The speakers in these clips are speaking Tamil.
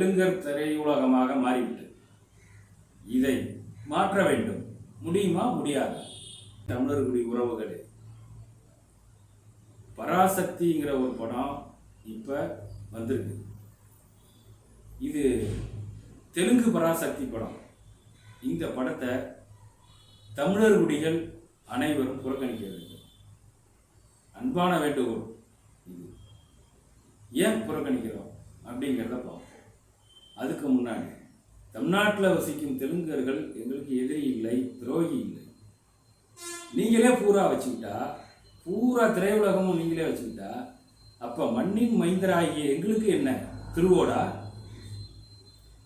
தெலுங்கர் திரையுலகமாக மாறிவிட்டது. இதை மாற்ற வேண்டும். முடியுமா? முடியாது. தமிழர்களுடைய உறவுகளே. பராசக்திங்கிற ஒரு படம் இப்போ வந்திருக்கு. இது தெலுங்கு பராசக்தி படம். இந்த படத்தை தமிழர் குடிகள் அனைவரும் புறக்கணிக்க வேண்டும். அன்பான வேண்டுகோள் இது. ஏன் புறக்கணிக்கிறோம்? அப்படிங்கிறத பார்ப்போம். அதுக்கு முன்னாடி தமிழ்நாட்டில் வசிக்கும் தெலுங்கர்கள் எங்களுக்கு எதிரி இல்லை துரோகி இல்லை. நீங்களே பூரா வச்சுக்கிட்டா பூரா திரையுலகமும் நீங்களே வச்சுக்கிட்டா அப்போ மண்ணின் மைந்தராகிய எங்களுக்கு என்ன? திருவோடா?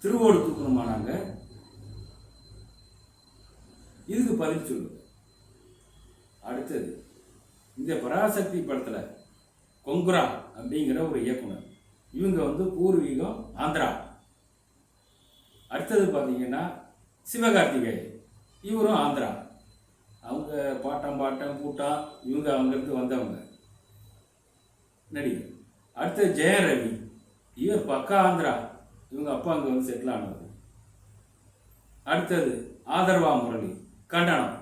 திருவோடு தூக்கணுமா நாங்கள் இதுக்கு பதில் சொல்லுங்க அடுத்தது இந்த பராசக்தி படத்தில் கொங்குரா அப்படிங்கிற ஒரு இயக்குனர். இவங்க வந்து பூர்வீகம் ஆந்திரா. அடுத்தது பார்த்தீங்கன்னா சிவகார்த்திகேயன் இவரும் ஆந்திரா. அவங்க பாட்டம் பாட்டம் கூட்டம் இவங்க அவங்களுக்கு வந்தவங்க. நடிகர் அடுத்தது ஜெயரவி. இவர் பக்கா ஆந்திரா. இவங்க அப்பா அங்கே வந்து செட்டில் ஆனவர். அடுத்தது ஆதர்வா முரளி. கண்டனம்.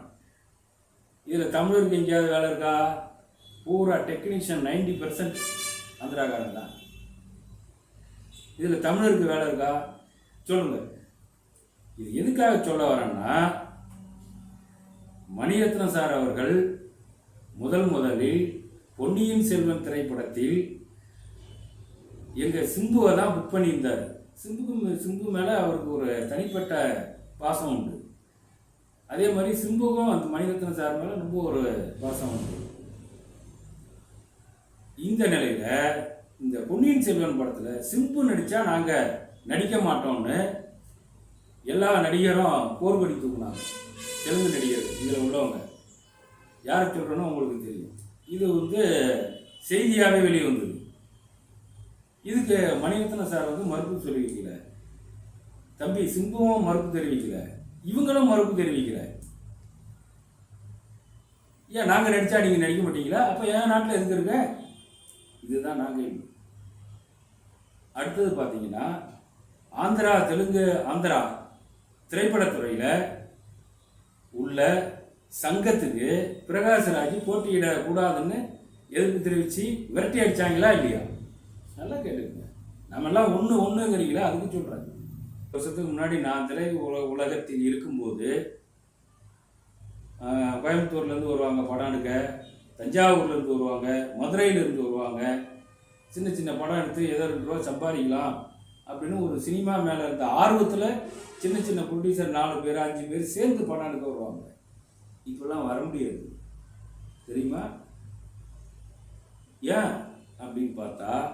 இதில் தமிழருக்கு எங்கேயாவது வேலை இருக்கா? பூரா டெக்னீஷியன் நைன்டி பர்சன்ட் ஆந்திராக்காரன் தான். இதில் தமிழருக்கு வேலை இருக்கா? சொல்லுங்கள் இது எதுக்காக சொல்ல வரேன்னா மணிரத்னம் சார் அவர்கள் முதல் முதலில் பொன்னியின் செல்வன் திரைப்படத்தில் எங்கள் சிம்புவை தான் புக் பண்ணியிருந்தார். சிம்புக்கு சிம்பு மேலே அவருக்கு ஒரு தனிப்பட்ட பாசம் உண்டு. அதே மாதிரி சிம்புக்கும் அந்த மணிரத்னம் சார் மேலே ரொம்ப ஒரு பாசம் உண்டு. இந்த நிலையில் இந்த பொன்னியின் செல்வன் படத்தில் சிம்பு நடித்தா நாங்கள் நடிக்க மாட்டோம்னு எல்லா நடிகரும் போர்வடி தூக்குனாங்க. தெலுங்கு நடிகர்கள் இதில் உள்ளவங்க. யாரை சொல்கிறேன்னு உங்களுக்கு தெரியும். இது வந்து செய்தியாகவே வெளியே வந்தது. இதுக்கு மணிரத்ன சார் வந்து மறுப்பு தெரிவிக்கல. தம்பி சிம்புவும் மறுப்பு தெரிவிக்கல. இவங்களும் மறுப்பு தெரிவிக்கல. ஏன் நாங்கள் நடித்தா நீங்கள் நடிக்க மாட்டீங்களா? அப்போ என் நாட்டில் எதுக்கு இதுதான் நாங்கள் அடுத்தது பார்த்தீங்கன்னா ஆந்திரா தெலுங்கு ஆந்திரா திரைப்படத்துறையில் உள்ள சங்கத்துக்கு பிரகாஷ்ராஜ் போட்டியிடக்கூடாதுன்னு எதிர்ப்பு தெரிவித்து விரட்டி அடித்தாங்களா இல்லையா? நல்லா கேட்டுக்கங்க. நம்மெல்லாம் ஒன்று ஒன்றுங்கிறீங்களா அதுக்கு சொல்கிறாங்க வருஷத்துக்கு முன்னாடி நான் திரை உல உலகத்தில் இருக்கும்போது கோயம்புத்தூர்லேருந்து வருவாங்க படம் எடுக்க தஞ்சாவூர்லேருந்து வருவாங்க மதுரையிலேருந்து வருவாங்க. சின்ன சின்ன படம் எடுத்து ஏதோ ரெண்டு ரூபா சம்பாதிக்கலாம். அப்படின்னு ஒரு சினிமா மேலே இருந்த ஆர்வத்தில் சின்ன சின்ன ப்ரொடியூசர் நாலு பேர் அஞ்சு பேர் சேர்ந்து படம் எடுக்க வருவாங்க. இப்போல்லாம் வர முடியாது. தெரியுமா? ஏன் அப்படின்னு பார்த்தா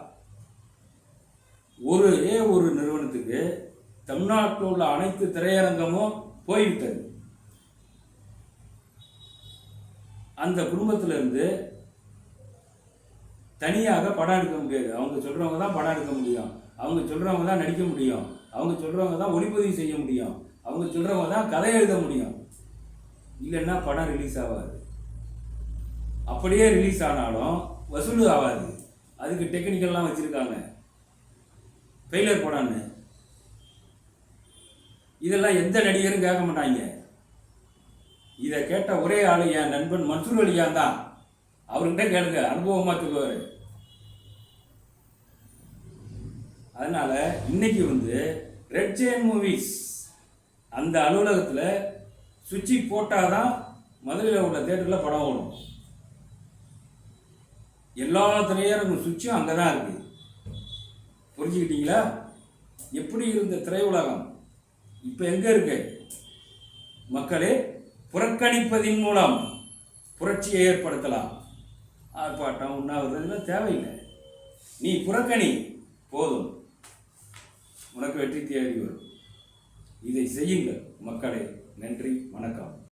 ஒரு ஒரு நிறுவனத்துக்கு தமிழ்நாட்டில் உள்ள அனைத்து திரையரங்கமும் போய்விட்டது. அந்த குடும்பத்துல இருந்து தனியாக படம் எடுக்க முடியாது. அவங்க சொல்கிறவங்க தான் படம் எடுக்க முடியும். அவங்க சொல்கிறவங்க தான் நடிக்க முடியும். அவங்க சொல்கிறவங்க தான் ஒளிப்பதிவு செய்ய முடியும். அவங்க சொல்கிறவங்க தான் கதை எழுத முடியும். இல்லைன்னா படம் ரிலீஸ் ஆகாது. அப்படியே ரிலீஸ் ஆனாலும் வசூல் ஆகாது. அதுக்கு டெக்னிக்கல்லாம் வச்சுருக்காங்க. ஃபெயிலர் படம்னு இதெல்லாம் எந்த நடிகரும் கேட்க மாட்டாங்க. இதை கேட்ட ஒரே ஆள் என் நண்பன் மன்சூர் அலியான் தான். அவர்கிட்ட கேளுங்க அனுபவமாக சொல்லுவார். அதனால் இன்னைக்கு வந்து ரெட் ஜெயின் மூவிஸ் அந்த அலுவலகத்தில் சுவிட்சு போட்டால் தான் மதுரையில் உள்ள தேட்டரில் படம் ஓடும். எல்லா திரையரங்கும் சுவிட்சும் அங்கே தான் இருக்குது புரிஞ்சுக்கிட்டீங்களா? எப்படி இருந்த திரையுலகம்? இப்போ எங்கே இருக்கு? மக்களே புறக்கணிப்பதின் மூலம் புரட்சியை ஏற்படுத்தலாம். ஆர்ப்பாட்டம் உண்ணாவிரதம் இதெல்லாம் தேவையில்லை. நீ புறக்கணி போதும். உனக்கு வெற்றி தேடி வரும். இதை செய்யுங்கள். மக்களே நன்றி வணக்கம்.